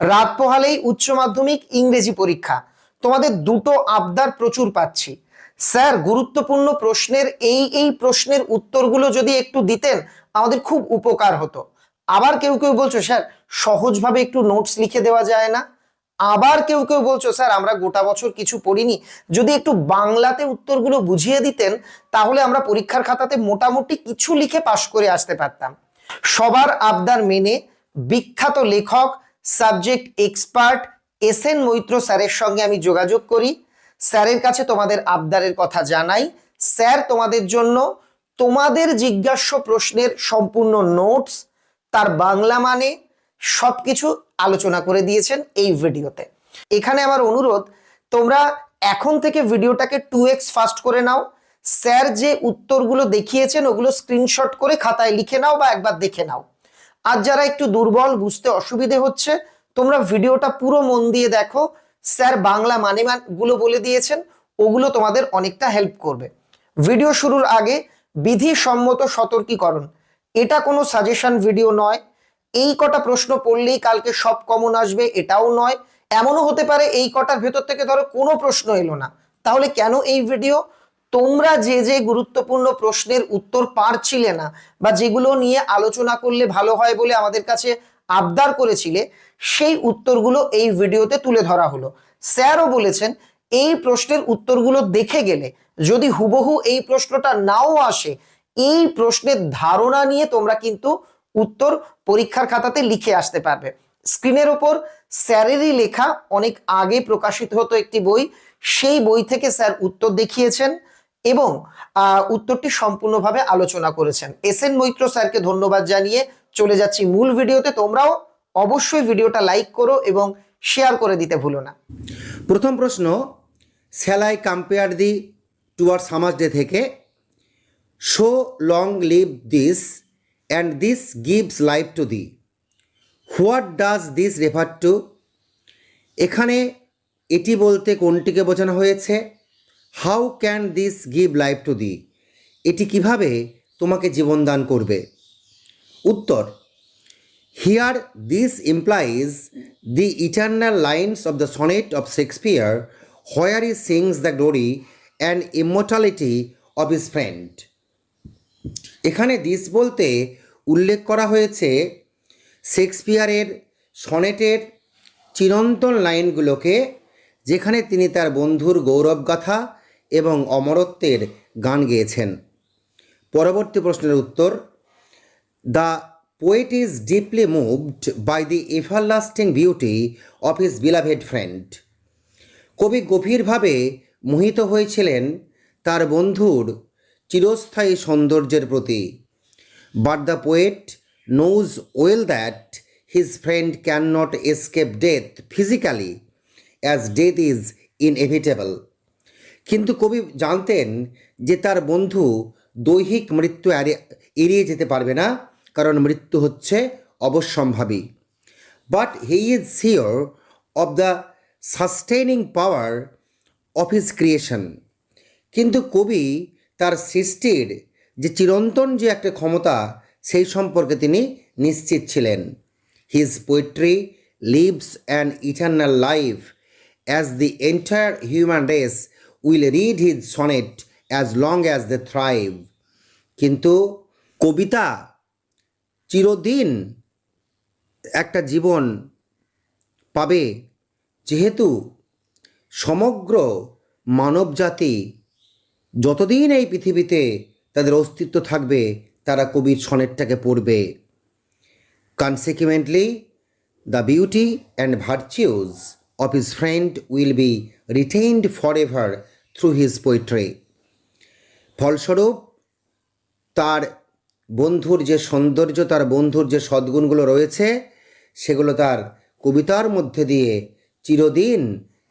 রাত পোহালেই উচ্চ মাধ্যমিক, ইংরেজি পরীক্ষা। তোমাদের দুটো আবদার প্রচুর পাচ্ছি। স্যার, গুরুত্বপূর্ণ প্রশ্নের এই এই প্রশ্নের উত্তরগুলো যদি একটু দিতেন, আমাদের খুব উপকার হতো। আবার কেউ কেউ বলছো, স্যার, সহজভাবে একটু নোটস লিখে দেওয়া যায় না? আবার কেউ কেউ বলছো, স্যার, আমরা গোটা বছর কিছু পড়িনি। যদি একটু বাংলাতে উত্তরগুলো বুঝিয়ে দিতেন, তাহলে আমরা পরীক্ষার খাতাতে মোটামুটি কিছু লিখে পাশ করে আসতে পারতাম। সবার আবদার মেনে বিখ্যাত লেখক subject expert S N Maitra স্যারের সঙ্গে আমি যোগাযোগ করি। স্যারের কাছে তোমাদের আবদারের কথা জানাই। স্যার তোমাদের জন্য তোমাদের জিজ্ঞাস্য প্রশ্নের সম্পূর্ণ নোটস, তার বাংলা মানে সব কিছু আলোচনা করে দিয়েছেন এই ভিডিওতে। এখানে আমার অনুরোধ, তোমরা এখন থেকে ভিডিওটাকে টু এক্স ফাস্ট করে নাও। স্যার যে উত্তরগুলো দেখিয়েছেন, ওগুলো স্ক্রিনশট করে খাতায় লিখে নাও বা একবার দেখে নাও। আর যারা একটু দুর্বল, বুঝতে অসুবিধে হচ্ছে, তোমরা ভিডিওটা পুরো মন দিয়ে দেখো। স্যার বাংলা মানে গুলো বলে দিয়েছেন, ওগুলো তোমাদের অনেকটা হেল্প করবে। ভিডিও শুরুর আগে বিধিসম্মত সতর্কীকরণ। এটা কোনো সাজেশন ভিডিও নয়। এই কটা প্রশ্ন পড়লেই কালকে সব কমন আসবে, এটাও নয়। এমনও হতে পারে এই কটার ভেতর থেকে ধরো কোনো প্রশ্ন এলো না। তাহলে কেন এই ভিডিও তোমরা যে যে গুরুত্বপূর্ণ প্রশ্নের উত্তর পারছিলে না বা যেগুলো নিয়ে আলোচনা করলে ভালো হয় বলে আমাদের কাছে আবদার করেছিলে, সেই উত্তরগুলো এই ভিডিওতে তুলে ধরা হলো। স্যারও বলেছেন, এই প্রশ্নের উত্তরগুলো দেখে গেলে যদি হুবহু এই প্রশ্নটা নাও আসে, এই প্রশ্নের ধারণা নিয়ে তোমরা কিন্তু উত্তর পরীক্ষার খাতাতে লিখে আসতে পারবে। স্ক্রিনের ওপর স্যারেরই লেখা অনেক আগে প্রকাশিত হতো একটি বই, সেই বই থেকে স্যার উত্তর দেখিয়েছেন। এবং উত্তরটি সম্পূর্ণভাবে আলোচনা করেছেন। এস এন মৈত্র স্যারকে ধন্যবাদ জানিয়ে চলে যাচ্ছি মূল ভিডিওতে। তোমরাও অবশ্যই ভিডিওটা লাইক করো এবং শেয়ার করে দিতে ভুলো না। প্রথম প্রশ্ন শ্যাল আই কম্পেয়ার দি টুয়ার্ড সামাজ ডে থেকে so long live this and this gives life to thee what does this refer to এখানে এটি বলতে কোনটিকে বোঝানো হয়েছে? How can this give life to thee এটি কীভাবে তোমাকে জীবন দান করবে? উত্তর here this implies the eternal lines of the sonnet of Shakespeare where he sings the glory and immortality of his friend এখানে দিস বলতে উল্লেখ করা হয়েছে শেক্সপিয়ারের সনেটের চিরন্তন লাইনগুলোকে, যেখানে তিনি তার বন্ধুর গৌরব গৌরবগাথা এবং অমরত্বের গান গেয়েছেন। পরবর্তী প্রশ্নের উত্তর The poet is deeply moved by the everlasting beauty of his beloved friend. কবি গভীরভাবে মোহিত হয়েছিলেন তার বন্ধুর চিরস্থায়ী সৌন্দর্যের প্রতি। But the poet knows well that his friend can not escape death physically as death is inevitable. কিন্তু কবি জানতেন যে তার বন্ধু দৈহিক মৃত্যু এড়িয়ে যেতে পারবে না, কারণ মৃত্যু হচ্ছে অবশ্যম্ভাবী। But he is sure of the sustaining power of his creation কিন্তু কবি তার সৃষ্টির যে চিরন্তন যে একটা ক্ষমতা, সেই সম্পর্কে তিনি নিশ্চিত ছিলেন। His poetry lives an eternal life as the entire human race will read his sonnet as long as the thrive. কিন্তু কবিতা চিরদিন একটা জীবন পাবে, যেহেতু সমগ্র মানবজাতি যতদিন এই পৃথিবীতে তাদের অস্তিত্ব থাকবে, তারা কবির সনেটটাকে পড়বে। Consequently the beauty and virtues of his friend will be retained for ever through his poetry ফলস্বরূপ, তার বন্ধুর যে সৌন্দর্য, তার বন্ধুর যে সদ্গুণগুলো রয়েছে, সেগুলো তার কবিতার মধ্যে দিয়ে চিরদিন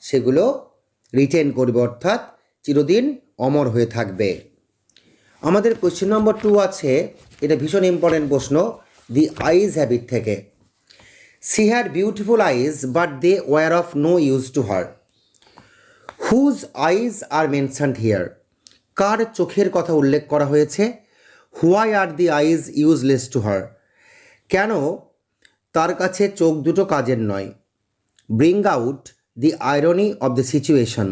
সেগুলো রিটেন করবে, অর্থাৎ চিরদিন অমর হয়ে থাকবে। আমাদের কোশ্চেন নম্বর টু আছে, এটা ভীষণ ইম্পর্টেন্ট প্রশ্ন দি আইজ হ্যাবিট থেকে। She had beautiful eyes but they were of no use to her whose eyes are mentioned here কার চোখের কথা উল্লেখ করা হয়েছে? Why are the eyes useless to her কেন? তার কাছে চোখ দুটো কাজের নয়। Bring out the irony of the situation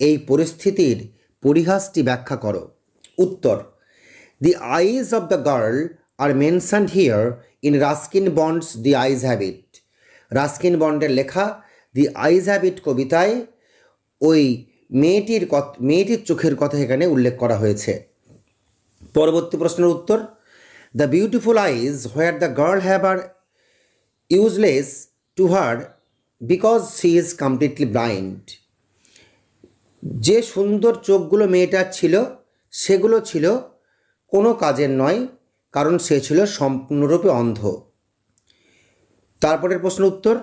এই পরিস্থিতির পরিহাসটি ব্যাখ্যা করো। উত্তর the eyes of the girl are mentioned here in Ruskin Bond's the eyes have it Ruskin বন্ডের লেখা দি আইজ হ্যাবিট কবিতায় ওই মেয়েটির মেয়েটির চোখের কথা এখানে উল্লেখ করা হয়েছে। পরবর্তী প্রশ্নের উত্তর the beautiful eyes where the girl have are useless to her because she is completely blind যে সুন্দর চোখগুলো মেয়েটার ছিল, সেগুলো ছিল কোনো কাজের নয়, কারণ সে ছিল সম্পূর্ণরূপে অন্ধ। তারপরের প্রশ্ন উত্তর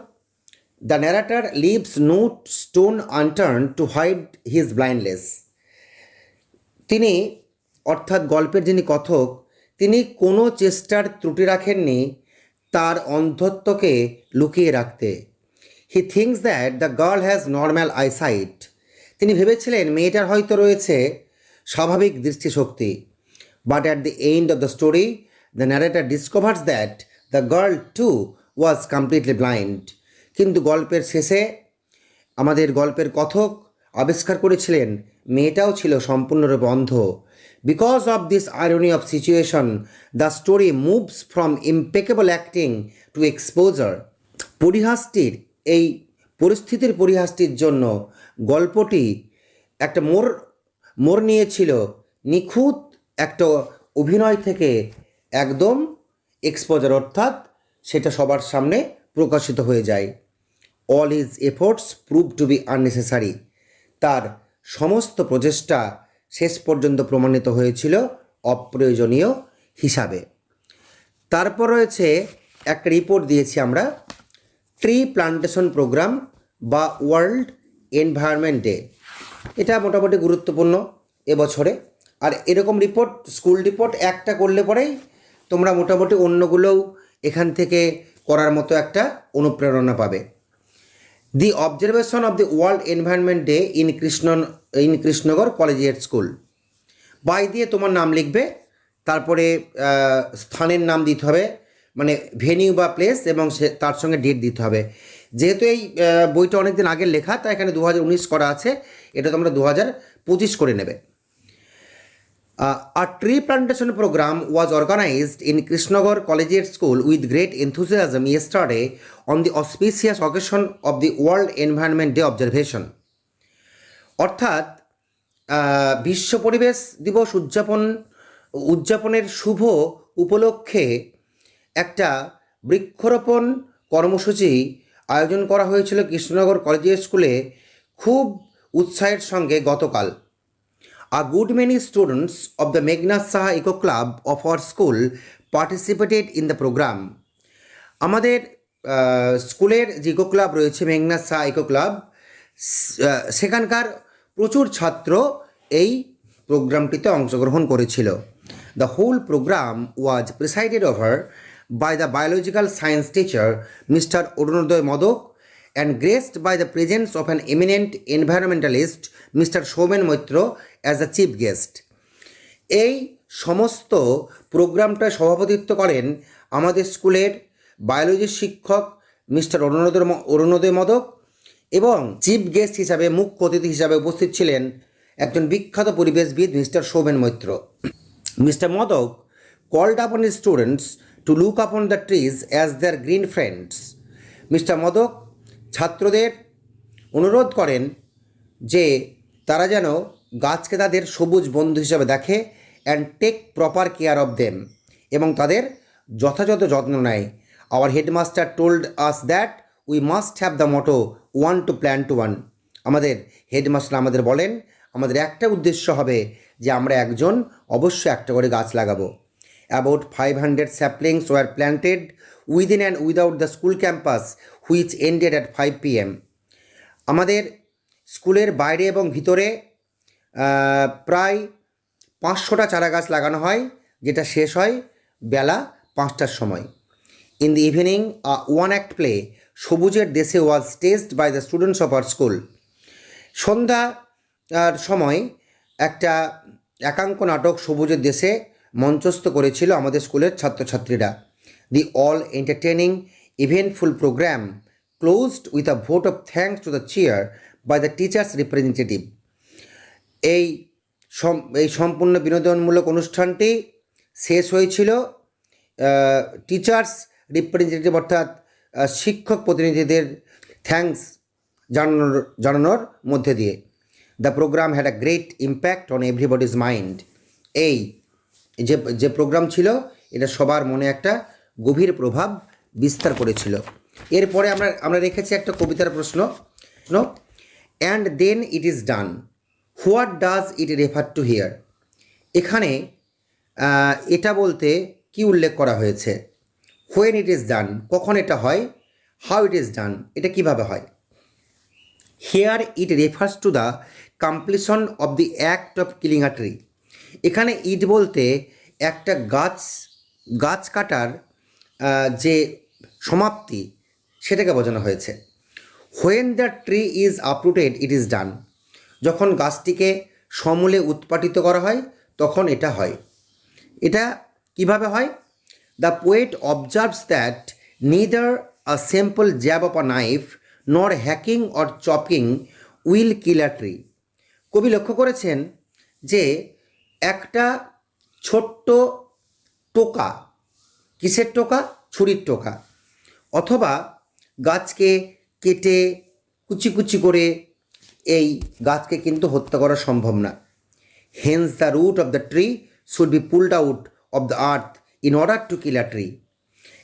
the narrator leaves no stone unturned to hide his blindness তিনি, অর্থাৎ গল্পের যিনি কথক, তিনি কোনো চেষ্টার ত্রুটি রাখেননি তার অন্ধত্বকে লুকিয়ে রাখতে। He thinks that the girl has normal eyesight তিনি ভেবেছিলেন মেয়েটার হয়তো রয়েছে স্বাভাবিক দৃষ্টিশক্তি। But at the end of the story the narrator discovers that the girl too was completely blind কিন্তু গল্পের শেষে আমাদের গল্পের কথক আবিষ্কার করেছিলেন, মেয়েটাও ছিল সম্পূর্ণরূপে অন্ধ। Because of this irony of situation the story moves from impeccable acting to exposure পরিহাসটির, এই পরিস্থিতির পরিহাসটির জন্য গল্পটি একটা মোর মোড় নিয়েছিল নিখুঁত একটা অভিনয় থেকে একদম এক্সপোজার অর্থাৎ সেটা সবার সামনে প্রকাশিত হয়ে যায়। All is efforts prove to be unnecessary তার সমস্ত প্রচেষ্টা শেষ পর্যন্ত প্রমাণিত হয়েছিল অপ্রয়োজনীয় হিসাবে। তারপর রয়েছে একটা রিপোর্ট দিয়েছি আমরা। ট্রি প্লান্টেশন প্রোগ্রাম বা ওয়ার্ল্ড এনভায়রনমেন্ট ডে এটা মোটামুটি গুরুত্বপূর্ণ এবছরে। আর এরকম রিপোর্ট স্কুল রিপোর্ট একটা করলে পরেই তোমরা মোটামুটি অন্যগুলোও এখান থেকে করার মতো একটা অনুপ্রেরণা পাবে। The observation of the world environment day in Krishna in Krishnanagar collegiate school by দিয়ে তোমার নাম লিখবে, তারপরে স্থানের নাম দিতে হবে মানে ভেনিউ বা প্লেস এবং সে, তার সঙ্গে ডেট দিতে হবে। যেহেতু এই বইটা অনেক দিন আগের লেখা, তাই এখানে দু হাজার উনিশ করা আছে, এটা তোমরা দু হাজার পঁচিশ করে নেবে। A tree plantation program was organised in Krishnagarh কলেজের school with great enthusiasm yesterday on the auspicious occasion of the world environment day observation অর্থাৎ বিশ্ব পরিবেশ দিবস উদযাপন, উদযাপনের শুভ উপলক্ষে একটা বৃক্ষরোপণ কর্মসূচি আয়োজন করা হয়েছিল কৃষ্ণনগর কলেজিয়েট স্কুলে খুব উৎসাহের সঙ্গে গতকাল। A good many students of the Meghna Saha Eco Club of our school participated in the program. আমাদের স্কুলের যে ইকো ক্লাব রয়েছে মেঘনা শাহ ইকো ক্লাব সেখানকার প্রচুর ছাত্র এই প্রোগ্রামটিতে অংশগ্রহণ করেছিল the whole program was presided over by the biological science teacher mister Arunoday Modak and graced by the presence of an eminent environmentalist, Mr. Shomen Moitro, as the chief guest এই সমস্ত প্রোগ্রামটা সভাপতিত্ব করেন আমাদের স্কুলের বায়োলজির শিক্ষক মিস্টার অরুণোদয় অরুণোদয় মদক এবং chief guest হিসাবে মুখ্য অতিথি হিসাবে উপস্থিত ছিলেন একজন বিখ্যাত পরিবেশবিদ mister Soumen Moitra. Mister Modak called upon students to look upon the trees as their green friends mister Modak ছাত্রদের অনুরোধ করেন যে তারা যেন গাছকে তাদের সবুজ বন্ধু হিসাবে দেখে and take proper care of them এবং তাদের যথাযথ যত্ন নেয়। Our headmaster told us that we must have the motto one to plan to one আমাদের হেডমাস্টার আমাদের বলেন আমাদের একটা উদ্দেশ্য হবে যে আমরা একজন অবশ্যই একটা করে গাছ লাগাবো। About 500 saplings were planted within and without the school campus, which ended at 5 p.m. আমাদের স্কুলের বাইরে এবং ভিতরে প্রায় পাঁচশোটা চারা গাছ লাগানো হয়, যেটা শেষ হয় বেলা পাঁচটার সময়। In the evening one act play সবুজের দেশে was staged by the students of our school সন্ধ্যা সময় একটা একাঙ্ক নাটক সবুজের দেশে মঞ্চস্থ করেছিল আমাদের স্কুলের ছাত্রছাত্রীরা। The all entertaining eventful program closed with a vote of thanks to the chair by the teachers representative. এই এই সম্পূর্ণ বিনোদনমূলক অনুষ্ঠানটি শেষ হয়েছিল টিচার্স রিপ্রেজেন্টেটিভ অর্থাৎ শিক্ষক প্রতিনিধিদের থ্যাঙ্কস জানানোর জানানোর মধ্যে দিয়ে। The program had a great impact on everybody's mind এই যে যে প্রোগ্রাম ছিল, এটা সবার মনে একটা গভীর প্রভাব বিস্তার করেছিল। এরপরে আমরা আমরা রেখেছি একটা কবিতার প্রশ্ন। And then it is done what does it refer to here? এখানে এটা বলতে কি উল্লেখ করা হয়েছে? হোয়েন ইট ইজ ডান, কখন এটা হয়? হাউ ইট ইজ ডান, এটা কীভাবে হয়? Here it refers to the completion of the act of killing a tree. এখানে ইট বলতে একটা গাছ গাছ কাটার যে সমাপ্তি, সেটাকে বোঝানো হয়েছে। When the tree is uprooted it is done. যখন গাছটিকে সমূলে উৎপাটিত করা হয়, তখন এটা হয়। এটা কীভাবে হয়? The poet observes that neither a simple jab of a knife nor hacking or chopping will kill a tree কবি লক্ষ্য করেছেন যে একটা ছোট্ট টোকা, কিসের টোকা? ছুরির টোকা। অথবা গাছকে কেটে কুচি কুচি করে এই গাছকে কিন্তু হত্যা করা সম্ভব না। Hence the root of the tree should be pulled out of the earth in order to kill a tree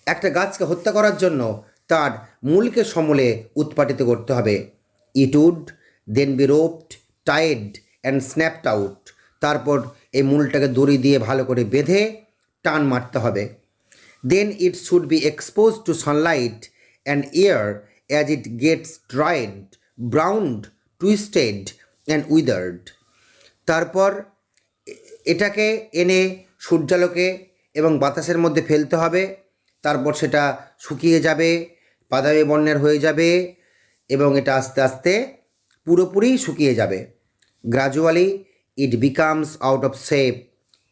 একটা গাছকে হত্যা করার জন্য তার মূলকে সমূলে উৎপাটিত করতে হবে। It would then be roped tied and snapped out তারপর এই মূলটাকে দড়ি দিয়ে ভালো করে বেঁধে টান মারতে হবে। Then it should be expose to sunlight and air as it gets dried, browned, twisted, and withered তারপর এটাকে এনে সূর্যালোকে এবং বাতাসের মধ্যে ফেলতে হবে। তারপর সেটা শুকিয়ে যাবে বাদামি বর্ণের হয়ে যাবে এবং এটা আস্তে আস্তে পুরোপুরি শুকিয়ে যাবে। Gradually it becomes out of shape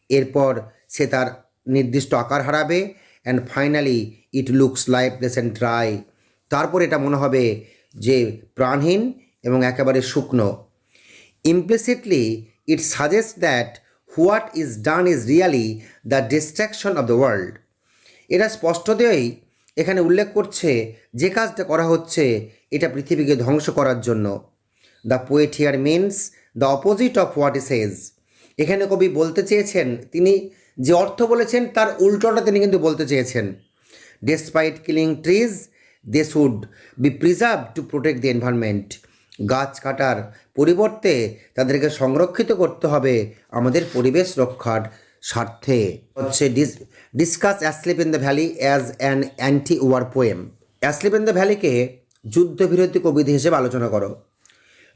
এরপর সে তার নির্দিষ্ট আকার হারাবে and finally it looks lifeless and dry তারপর এটা মনে হবে যে প্রাণহীন এবং একেবারে শুকনো। Implicitly it suggest that what is done is really the distraction of the world এটা স্পষ্টতই এখানে উল্লেখ করছে যে কাজটা করা হচ্ছে এটা পৃথিবীকে ধ্বংস করার জন্য। The poet here means the opposite of what is as এখানে কবি বলতে চেয়েছেন, তিনি যে অর্থ বলেছেন তার উল্টোটা তিনি কিন্তু বলতে চেয়েছেন। Despite killing trees they should be preserve to protect the environment গাছ কাটার পরিবর্তে তাদেরকে সংরক্ষিত করতে হবে আমাদের পরিবেশ রক্ষার স্বার্থে। হচ্ছে discuss asleep in the valley as an anti war poem asleep in the ভ্যালিকে যুদ্ধবিরোধী কবিতা হিসেবে আলোচনা করো।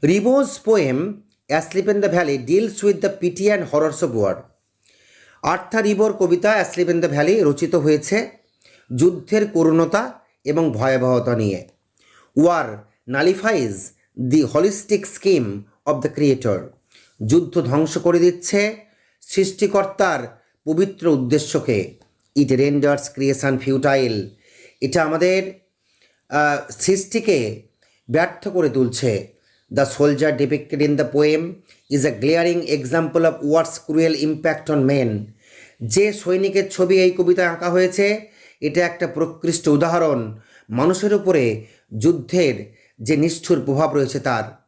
Rimbaud's poem asleep in the valley deals with the pity and horrors of war Arthur রিবোর কবিতা অ্যাসলিপ ইন দ্য ভ্যালি রচিত হয়েছে যুদ্ধের করুণতা এবং ভয়াবহতা নিয়ে। War nullifies the holistic scheme of the creator যুদ্ধ ধ্বংস করে দিচ্ছে সৃষ্টিকর্তার পবিত্র উদ্দেশ্যকে। ইট রেন্ডার্স ক্রিয়েশন ফিউটাইল এটা আমাদের সৃষ্টিকে ব্যর্থ করে তুলছে। The soldier depicted in the poem is a glaring example of words cruel impact on men যে সৈনিকের ছবি এই কবিতায় আঁকা হয়েছে, এটা একটা প্রকৃষ্ট উদাহরণ। মানুষের উপরে যুদ্ধের যে নিষ্ঠুর প্রভাব রয়েছে তার।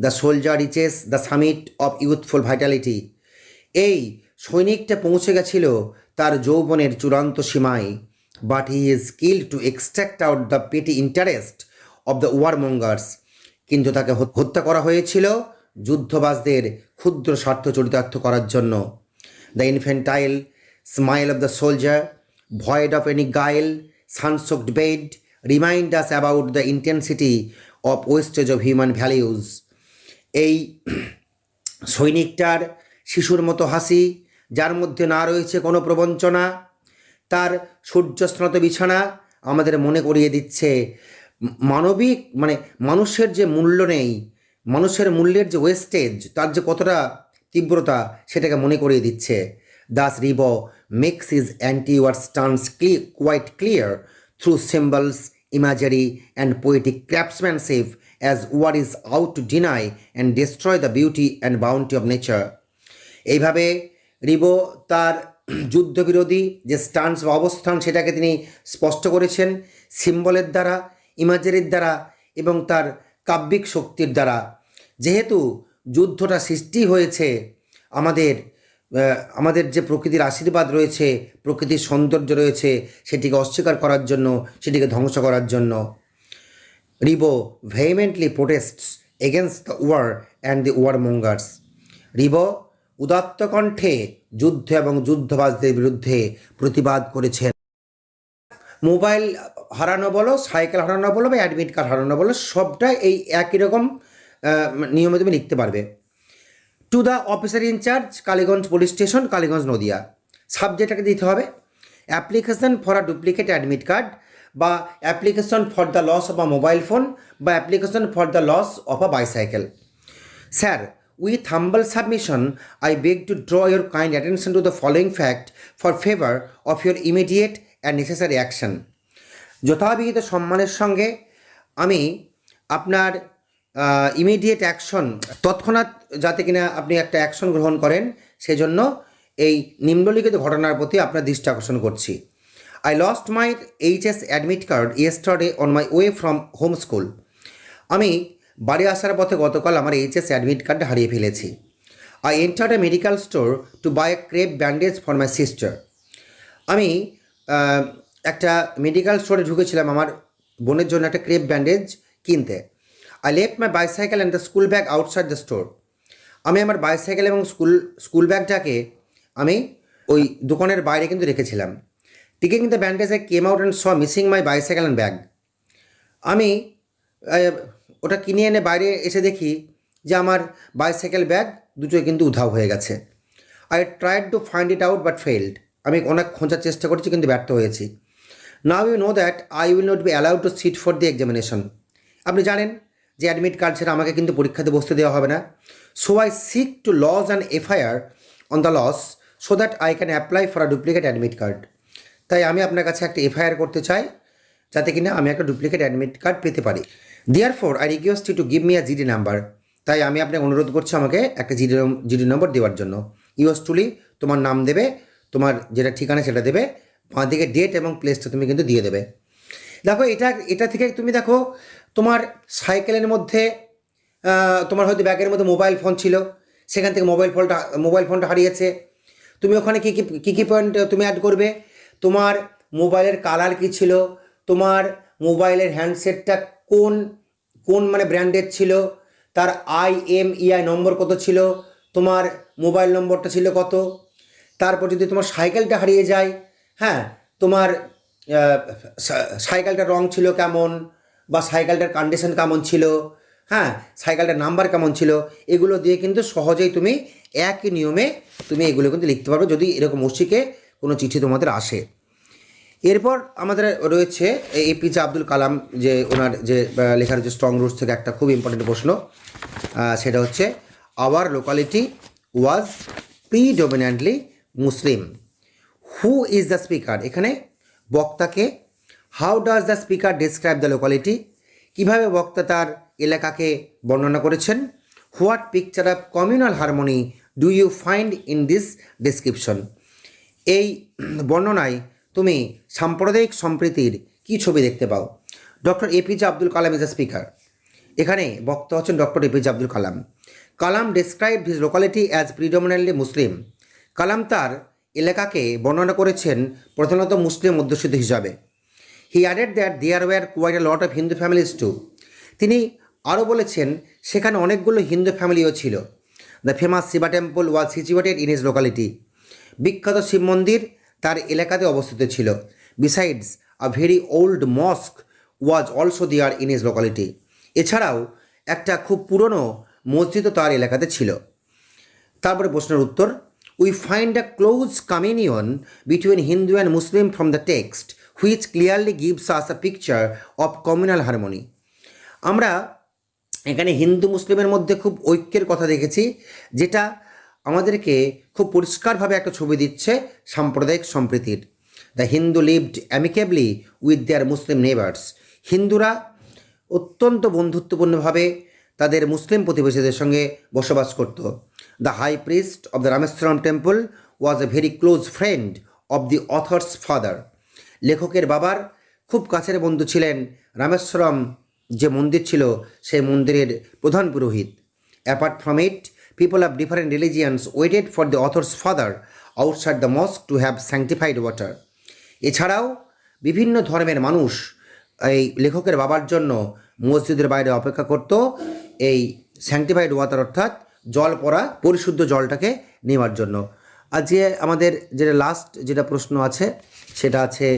The soldier reaches the summit of youthful vitality এই সৈনিকটা পৌঁছে গেছিল তার যৌবনের চূড়ান্ত সীমায়। But he is skill to extract out the petty interest of the war mongers কিন্তু তাকে হত- হত্যা করা হয়েছিল যুদ্ধবাজদের ক্ষুদ্র স্বার্থ চরিতার্থ করার জন্য। The infantile smile of the soldier void of any guile sunsoaked bed remind us about the intensity of wastage of human values এই সৈনিকটার শিশুর মতো হাসি, যার মধ্যে না রয়েছে কোনো প্রবঞ্চনা, তার সূর্যস্নাত বিছানা আমাদের মনে করিয়ে দিচ্ছে। মানবিক মানে মানুষের যে মূল্য নেই, মানুষের মূল্যের যে ওয়েস্টেজ তার যে কতটা তীব্রতা, সেটাকে মনে করিয়ে দিচ্ছে। Thus Rimbaud makes his anti war stance ক্লি quite clear through symbols imagery, and poetic craftsmanship as war is out to deny and destroy the beauty and bounty of nature. এইভাবে রিবো তার যুদ্ধবিরোধী যে স্টান্স বা অবস্থান সেটাকে তিনি স্পষ্ট করেছেন সিম্বলের দ্বারা ইমাজারির দ্বারা এবং তার কাব্যিক শক্তির দ্বারা যেহেতু যুদ্ধটা সৃষ্টি হয়েছে আমাদের আমাদের যে প্রকৃতির আশীর্বাদ রয়েছে, প্রকৃতির সৌন্দর্য রয়েছে, সেটিকে অস্বীকার করার জন্য, সেটিকে ধ্বংস করার জন্য, Rimbaud vehemently protests against the war and the war mongers Rimbaud উদাত্ত কণ্ঠে যুদ্ধ এবং যুদ্ধবাজদের বিরুদ্ধে প্রতিবাদ করেছেন। মোবাইল হারানো বলো, সাইকেল হারানো বলো বা অ্যাডমিট কার্ড হারানো বলো সবটা এই একই রকম নিয়মে তুমি লিখতে পারবে। To the officer in charge Kaliganj police station Kaliganj Nadia সাবজেক্টটাকে দিতে হবে application for a duplicate admit card বা application for the loss of a mobile phone বা application for the loss of a bicycle sir with humble submission, I beg to draw your kind attention to the following fact for favor of your immediate and necessary action. যথাবিহিত সম্মানের সঙ্গে আমি আপনার immediate action তৎক্ষণাৎ যাতে কিনা আপনি একটা অ্যাকশন গ্রহণ করেন, সেজন্য এই নিম্নলিখিত ঘটনার প্রতি আপনার দৃষ্টি আকর্ষণ করছি। I lost my HS admit card yesterday on my way from home school আমি বাড়ি আসার পথে গতকাল আমার এইচএস অ্যাডমিট কার্ড হারিয়ে ফেলেছি। I entered a medical store to buy a crepe bandage for my sister আমি একটা মেডিকেল স্টোরে ঢুকেছিলাম আমার বোনের জন্য একটা ক্রেপ ব্যান্ডেজ কিনতে। I left my bicycle and the school bag outside the store আমি আমার বাইসাইকেল এবং স্কুল স্কুল ব্যাগটাকে আমি ওই দোকানের বাইরে কিন্তু রেখেছিলাম। Taking the bandage I came out and saw missing my bicycle and bag আমি ওটা কিনে এনে বাইরে এসে দেখি যে আমার বাইসাইকেল ব্যাগ দুটোই কিন্তু উধাও হয়ে গেছে। I tried to find it out but failed আমি অনেক খোঁজার চেষ্টা করেছি কিন্তু ব্যর্থ হয়েছি। Now you know that I will not be allowed to sit for the examination আপনি জানেন যে অ্যাডমিট কার্ড ছাড়া আমাকে কিন্তু পরীক্ষাতে বসতে দেওয়া হবে না। So I seek to lodge and FIR on the loss so that I can apply for a duplicate admit card তাই আমি আপনার কাছে একটা এফআইআর করতে চাই, যাতে কিনা আমি একটা ডুপ্লিকেট অ্যাডমিট কার্ড পেতে পারি। Therefore I request you to give me a GD number তাই আমি আপনাকে অনুরোধ করছি আমাকে একটা জিডি জিডি নম্বর দেওয়ার জন্য। ইউএস টুলি তোমার নাম দেবে, তোমার যেটা ঠিকানা সেটা দেবে বাঁ দিকে ডেট এবং প্লেসটা তুমি কিন্তু দিয়ে দেবে। দেখো, এটা এটা থেকে তুমি দেখো তোমার সাইকেলের মধ্যে তোমার হয়তো ব্যাগের মধ্যে মোবাইল ফোন ছিল, সেখান থেকে মোবাইল ফোনটা মোবাইল ফোনটা হারিয়েছে। তুমি ওখানে কী কী কী কী পয়েন্ট তুমি অ্যাড করবে? তোমার মোবাইলের কালার কী ছিল? তোমার মোবাইলের হ্যান্ডসেটটা কোন কোন মানে ব্র্যান্ডের ছিল? তার আই এম ইআই নম্বর কত ছিল? তোমার মোবাইল নম্বরটা ছিল কত? তারপর যদি তোমার সাইকেলটা হারিয়ে যায় হ্যাঁ তোমার সাইকেলটার রং ছিল কেমন? বা সাইকেলটার কন্ডিশন কেমন ছিল? হ্যাঁ সাইকেলটার নাম্বার কেমন ছিল? এগুলো দিয়ে কিন্তু সহজেই তুমি একই নিয়মে তুমি এগুলো কিন্তু লিখতে পারবে যদি এরকম ওসিকে কোনো চিঠি তোমাদের আসে। এরপর আমাদের রয়েছে এপিজে আব্দুল কালাম যে ওনার যে লেখার যে স্ট্রং রুটস থেকে একটা খুব ইম্পর্টেন্ট প্রশ্ন সেটা হচ্ছে our locality was predominantly Muslim who is the speaker এখানে বক্তাকে how does the speaker describe the locality কীভাবে বক্তা তার এলাকাকে বর্ণনা করেছেন? What picture of communal harmony do you find in this description এই বর্ণনায় তুমি সাম্প্রদায়িক সম্প্রীতির কী ছবি দেখতে পাও? Doctor APJ Abdul Kalam is the speaker এখানে বক্তা হচ্ছেন doctor APJ Abdul Kalam Kalam describe his locality as predominantly Muslim Kalam তার এলাকাকে বর্ণনা করেছেন প্রধানত মুসলিম অধ্যুষিত হিসাবে। He added that there were quite a lot of Hindu families to তিনি আরও বলেছেন, সেখানে অনেকগুলো হিন্দু ফ্যামিলিও ছিল। The famous Shiva temple was situated in his locality বিখ্যাত শিব মন্দির তার এলাকাতে অবস্থিত ছিল। Besides a very old mosque was also there in his locality এছাড়াও, একটা খুব পুরনো মসজিদও তার এলাকাতে ছিল। তারপরে প্রশ্নের উত্তর we find a close communion between Hindu and Muslim from the text which clearly gives us a picture of communal harmony আমরা এখানে হিন্দু মুসলিমের মধ্যে খুব ঐক্যের কথা দেখেছি, যেটা আমাদেরকে খুব পরিষ্কারভাবে একটা ছবি দিচ্ছে সাম্প্রদায়িক সম্প্রীতির। The Hindu lived amicably with their Muslim neighbours হিন্দুরা অত্যন্ত বন্ধুত্বপূর্ণভাবে তাদের মুসলিম প্রতিবেশীদের সঙ্গে বসবাস করত। The high priest of the Rameswaram temple was a very close friend of the author's father লেখকের বাবার খুব কাছের বন্ধু ছিলেন রামেশ্বরম যে মন্দির ছিল, সেই মন্দিরের প্রধান পুরোহিত। Apart from it people of different religions waited for the author's father outside the mosque to have sanctified water এছাড়াও বিভিন্ন ধর্মের মানুষ এই লেখকের বাবার জন্য মসজিদের বাইরে অপেক্ষা করত, এই স্যাংটিফাইড ওয়াটার অর্থাৎ জল পড়া, পরিশুদ্ধ জলটাকে নেওয়ার জন্য। আজকে আমাদের যেটা লাস্ট যেটা প্রশ্ন আছে, সেটা আছে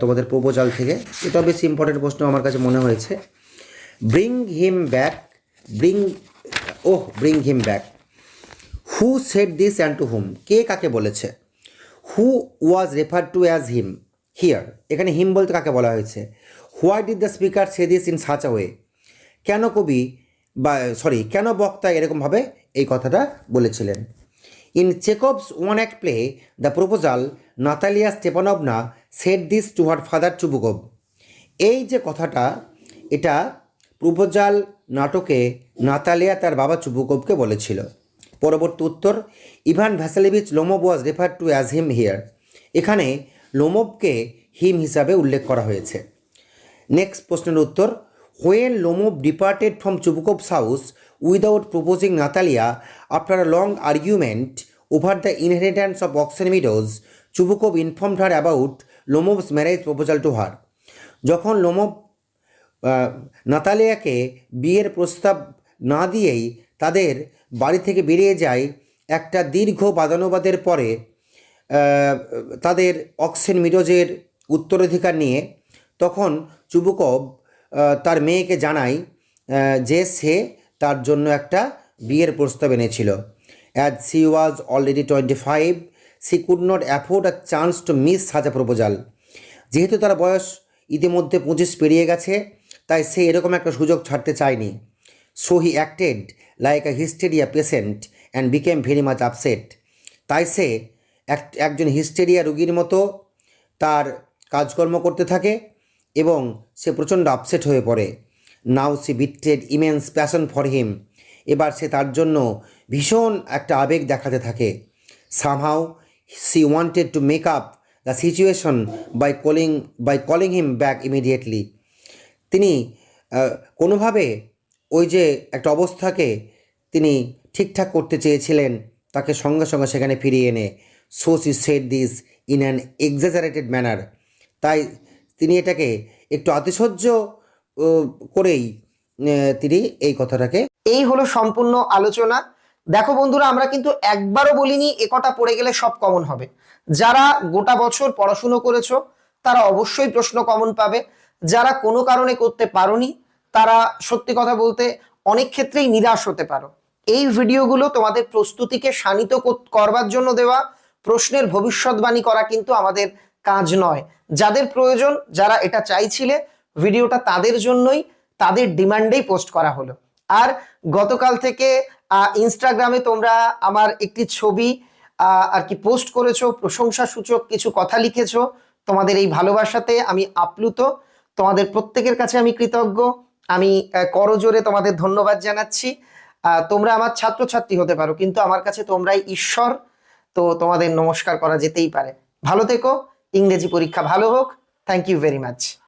তোমাদের প্রপোজাল থেকে। এটা বেশি ইম্পর্টেন্ট প্রশ্ন আমার কাছে মনে হয়েছে। Bring him back bring oh bring him back who said this and to whom কে কাকে বলেছে? Who was refer to as him here এখানে হিম বলতে কাকে বলা হয়েছে? Why did the speaker say this in such way কেন কবি বা সরি কেন বক্তা এরকমভাবে এই কথাটা বলেছিলেন? In Chekhov's one act play the proposal Natalia Stepanovna said this to her father Chubukov এই যে কথাটা, এটা প্রপোজাল নাটকে নাতালিয়া তার বাবা চুবুকভকে বলেছিল। পরবর্তী উত্তর, Ivan Vassilevitch Lomov was refer to as him here এখানে লোমোভকে হিম হিসাবে উল্লেখ করা হয়েছে। নেক্সট প্রশ্নের উত্তর when Lomov departed from Chubukov's house without proposing Natalia after a long argument over the inheritance of oxen meadows Chubukov informed her about Lomov's marriage proposal to her যখন Lomov নাতালিয়াকে বিয়ের প্রস্তাব না দিয়েই তাদের বাড়ি থেকে বেরিয়ে যায়, একটা দীর্ঘ বাদানুবাদের পরে তাদের অক্সেন মিডোজের উত্তরাধিকার নিয়ে, তখন চুবুকব তার মেয়েকে জানায় যে সে তার জন্য একটা বিয়ের প্রস্তাব এনেছিল। As she was already twenty five she could not afford a chance to miss such proposal যেহেতু তার বয়স ইতিমধ্যে পঁচিশ পেরিয়ে গেছে, তাই সে এরকম একটা সুযোগ ছাড়তে চায়নি। So he acted like a hysteria patient and became very much upset তাই সে এক- একজন হিস্টেরিয়া রুগীর মতো তার কাজকর্ম করতে থাকে এবং সে প্রচণ্ড আপসেট হয়ে পড়ে। Now she betrayed immense passion for him এবার সে তার জন্য ভীষণ একটা আবেগ দেখাতে থাকে। Somehow she wanted to make up the situation by calling by calling him back immediately তিনি কোনোভাবে ওই যে একটা অবস্থাকে তিনি ঠিকঠাক করতে চেয়েছিলেন, তাকে সঙ্গে সঙ্গে সেখানে ফিরিয়ে এনে। So she said this in an exaggerated manner তাই তিনি এটাকে একটু আতিশয্য করেই তিনি এই কথাটাকে এই হলো সম্পূর্ণ আলোচনা। দেখো বন্ধুরা, আমরা কিন্তু একবারও বলিনি একটা পড়ে গেলে সব কমন হবে। যারা গোটা বছর পড়াশুনো করেছ, তারা অবশ্যই প্রশ্ন কমন পাবে। যারা কোনো কারণে করতে পারোনি, তারা সত্যি কথা বলতে অনেক ক্ষেত্রেই নিরাশ হতে পারো। এই ভিডিওগুলো তোমাদের প্রস্তুতিকে শানিত করবার জন্য দেওয়া, প্রশ্নের ভবিষ্যৎবাণী করা কিন্তু আমাদের কাজ নয়। যাদের প্রয়োজন, যারা এটা চাইছিলে, ভিডিওটা তাদের জন্যই, তাদের ডিমান্ডেই পোস্ট করা হলো। আর গতকাল থেকে ইনস্টাগ্রামে তোমরা আমার একটি ছবি আর কি পোস্ট করেছ প্রশংসা সূচক কিছু কথা লিখেছো। তোমাদের এই ভালোবাসাতে আমি আপ্লুত। তোমাদের প্রত্যেকের কাছে আমি কৃতজ্ঞ। আমি করজোরে তোমাদের ধন্যবাদ জানাচ্ছি। তোমরা আমার ছাত্রছাত্রী হতে পারো, কিন্তু আমার কাছে তোমরাই ঈশ্বর। তো তোমাদের নমস্কার করা যেতেই পারে। ভালো থেকো। ইংরেজি পরীক্ষা ভালো হোক। Thank you very much